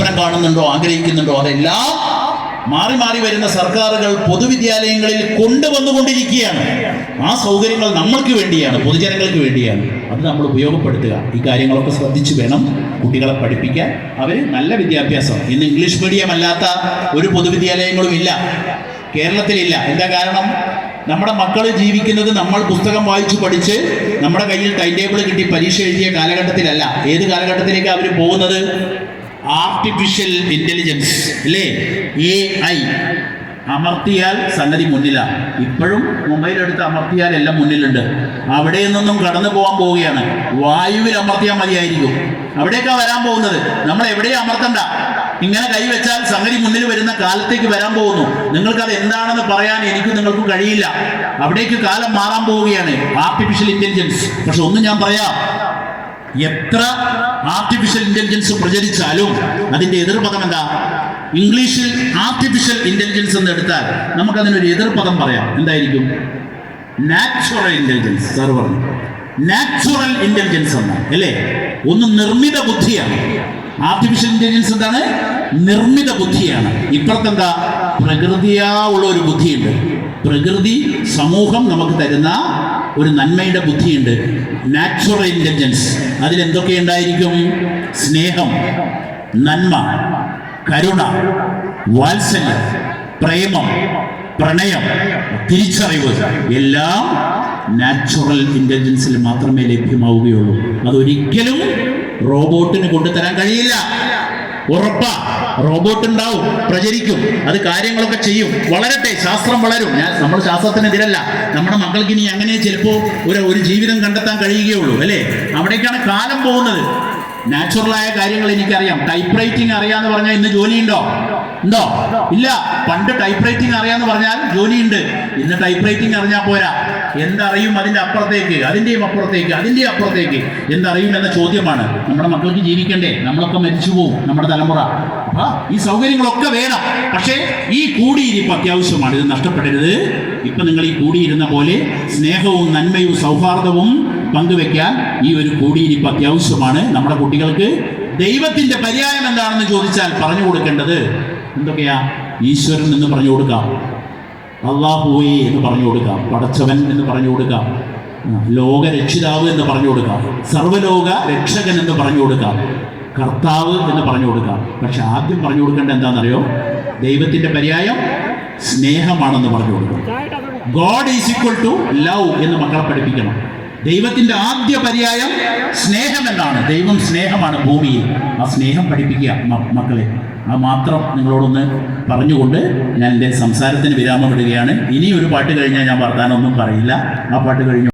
സ്വപ്നം കാണുന്നുണ്ടോ ആഗ്രഹിക്കുന്നുണ്ടോ? അതെല്ലാം മാറി മാറി വരുന്ന സർക്കാരുകൾ പൊതുവിദ്യാലയങ്ങളിൽ കൊണ്ടുവന്നുകൊണ്ടിരിക്കുകയാണ്. ആ സൗകര്യങ്ങൾ നമ്മൾക്ക് വേണ്ടിയാണ് പൊതുജനങ്ങൾക്ക് വേണ്ടിയാണ്. അത് നമ്മൾ ഉപയോഗപ്പെടുത്തുക. ഈ കാര്യങ്ങളൊക്കെ ശ്രദ്ധിച്ചു വേണം കുട്ടികളെ പഠിപ്പിക്കാൻ. അവർ നല്ല വിദ്യാഭ്യാസം. ഇന്ന് ഇംഗ്ലീഷ് മീഡിയം അല്ലാത്ത ഒരു പൊതുവിദ്യാലയങ്ങളും ഇല്ല. കേരളത്തിലില്ല. എന്താ കാരണം? നമ്മുടെ മക്കൾ ജീവിക്കുന്നത് നമ്മൾ പുസ്തകം വായിച്ചു പഠിച്ച് നമ്മുടെ കയ്യിൽ ടൈം ടേബിൾ കിട്ടി പരീക്ഷ എഴുതിയ കാലഘട്ടത്തിലല്ല. ഏത് കാലഘട്ടത്തിലേക്ക് അവർ പോകുന്നത്? ആർട്ടിഫിഷ്യൽ ഇന്റലിജൻസ് അല്ലേ? എ ഐ അമർത്തിയാൽ സംഗതി മുന്നിലാണ് ഇപ്പോഴും മൊബൈൽ എടുത്ത് അമർത്തിയാൽ എല്ലാം മുന്നിലുണ്ട്. അവിടെ നിന്നും കടന്നു പോകാൻ പോവുകയാണ്. വായുവിൽ അമർത്തിയാൽ മതിയായിരിക്കും. അവിടെയൊക്കെ വരാൻ പോകുന്നത്. നമ്മൾ എവിടെയും അമർത്തണ്ട. ഇങ്ങനെ കൈവച്ചാൽ സംഗതി മുന്നിൽ വരുന്ന കാലത്തേക്ക് വരാൻ പോകുന്നു. നിങ്ങൾക്കത് എന്താണെന്ന് പറയാൻ എനിക്ക് നിങ്ങൾക്കും കഴിയില്ല. അവിടേക്ക് കാലം മാറാൻ പോവുകയാണ്. ആർട്ടിഫിഷ്യൽ ഇന്റലിജൻസ് പക്ഷെ ഒന്നും ഞാൻ പറയാം. എത്ര ആർട്ടിഫിഷ്യൽ ഇന്റലിജൻസ് പ്രചരിച്ചാലും അതിന്റെ എതിർപദം എന്താ? ഇംഗ്ലീഷിൽ ആർട്ടിഫിഷ്യൽ ഇന്റലിജൻസ് എന്ന് എടുത്താൽ നമുക്കതിനൊരു എതിർപദം പറയാം. എന്തായിരിക്കും? നാച്ചുറൽ ഇന്റലിജൻസ് സാർ പറഞ്ഞു. നാച്ചുറൽ ഇന്റലിജൻസ് എന്നാണ് അല്ലേ? ഒന്ന് നിർമ്മിത ബുദ്ധിയാണ്. ആർട്ടിഫിഷ്യൽ ഇന്റലിജൻസ് എന്താണ്? നിർമ്മിത ബുദ്ധിയാണ്. ഇപ്പുറത്തെന്താ? പ്രകൃതിയാ ഉള്ള ഒരു ബുദ്ധിയുണ്ട്. പ്രകൃതി സമൂഹം നമുക്ക് തരുന്ന ഒരു നന്മയുടെ ബുദ്ധിയുണ്ട്. നാച്ചുറൽ ഇന്റലിജൻസ് അതിലെന്തൊക്കെ ഉണ്ടായിരിക്കും? സ്നേഹം നന്മ കരുണ വാത്സല്യം പ്രേമം പ്രണയം തിരിച്ചറിവ്. എല്ലാം നാച്ചുറൽ ഇന്റലിജൻസിൽ മാത്രമേ ലഭ്യമാവുകയുള്ളൂ. അതൊരിക്കലും റോബോട്ടിന് കൊണ്ടുതരാൻ കഴിയില്ല. ഉറപ്പാ. റോബോട്ട് ഉണ്ടാവും പ്രചരിക്കും അത് കാര്യങ്ങളൊക്കെ ചെയ്യും. വളരട്ടെ ശാസ്ത്രം വളരും. ഞാൻ നമ്മൾ ശാസ്ത്രത്തിനെതിരല്ല. നമ്മുടെ മക്കൾക്ക് ഇനി അങ്ങനെ ചിലപ്പോൾ ഒരു ഒരു ജീവിതം കണ്ടെത്താൻ കഴിയുകയുള്ളൂ അല്ലേ? അവിടേക്കാണ് കാലം പോകുന്നത്. നാച്ചുറലായ കാര്യങ്ങൾ എനിക്കറിയാം. ടൈപ്പ് റൈറ്റിംഗ് അറിയാന്ന് പറഞ്ഞാൽ ഇന്ന് ജോലിയുണ്ടോ? ഉണ്ടോ? ഇല്ല. പണ്ട് ടൈപ്പ് റൈറ്റിംഗ് അറിയാന്ന് പറഞ്ഞാൽ ജോലിയുണ്ട്. ഇന്ന് ടൈപ്പ് റൈറ്റിംഗ് അറിഞ്ഞാൽ പോരാ. എന്തറിയും അതിന്റെ അപ്പുറത്തേക്ക് അതിന്റെയും അപ്പുറത്തേക്ക് അതിന്റെയും അപ്പുറത്തേക്ക്. എന്തറിയും എന്ന ചോദ്യമാണ്. നമ്മുടെ മക്കൾക്ക് ജീവിക്കണ്ടേ? നമ്മളൊക്കെ മരിച്ചു പോവും നമ്മുടെ തലമുറ. അപ്പൊ ഈ സൗകര്യങ്ങളൊക്കെ വേണം. പക്ഷേ ഈ കൂടിയിരിപ്പ് അത്യാവശ്യമാണ്. ഇത് നഷ്ടപ്പെടരുത്. ഇപ്പൊ നിങ്ങൾ ഈ കൂടിയിരുന്ന പോലെ സ്നേഹവും നന്മയും സൗഹാർദ്ദവും പങ്കുവെക്കാൻ ഈ ഒരു കൂടിയിരിപ്പ് അത്യാവശ്യമാണ്. നമ്മുടെ കുട്ടികൾക്ക് ദൈവത്തിന്റെ പര്യായം എന്താണെന്ന് ചോദിച്ചാൽ പറഞ്ഞു കൊടുക്കേണ്ടത് എന്തൊക്കെയാ? ഈശ്വരൻ എന്ന് പറഞ്ഞു കൊടുക്കാം. അള്ളാഹുവേ എന്ന് പറഞ്ഞു കൊടുക്കാം. പടച്ചവൻ എന്ന് പറഞ്ഞു കൊടുക്കാം. ലോക ലോകരക്ഷിതാവ് എന്ന് പറഞ്ഞു കൊടുക്കാം. സർവലോക രക്ഷകൻ എന്ന് പറഞ്ഞു കൊടുക്കാം. കർത്താവ് എന്ന് പറഞ്ഞു കൊടുക്കാം. പക്ഷെ ആദ്യം പറഞ്ഞു കൊടുക്കേണ്ട എന്താണെന്നറിയോ? ദൈവത്തിന്റെ പര്യായം സ്നേഹമാണെന്ന് പറഞ്ഞു കൊടുക്കണം. God is equal to love എന്ന് മക്കളെ പഠിപ്പിക്കണം. ദൈവത്തിന്റെ ആദ്യ പര്യായം സ്നേഹം എന്നാണ് ദൈവം സ്നേഹമാണ് ഭൂമിയിൽ. ആ സ്നേഹം പഠിപ്പിക്കുക മക്കളെ. അത് മാത്രം നിങ്ങളോടൊന്ന് പറഞ്ഞുകൊണ്ട് ഞാൻ എന്റെ സംസാരത്തിന് വിരാമം ഇടുകയാണ് ഇനി ഒരു പാട്ട് കഴിഞ്ഞാൽ ഞാൻ വർത്താനൊന്നും പറയില്ല. ആ പാട്ട് കഴിഞ്ഞു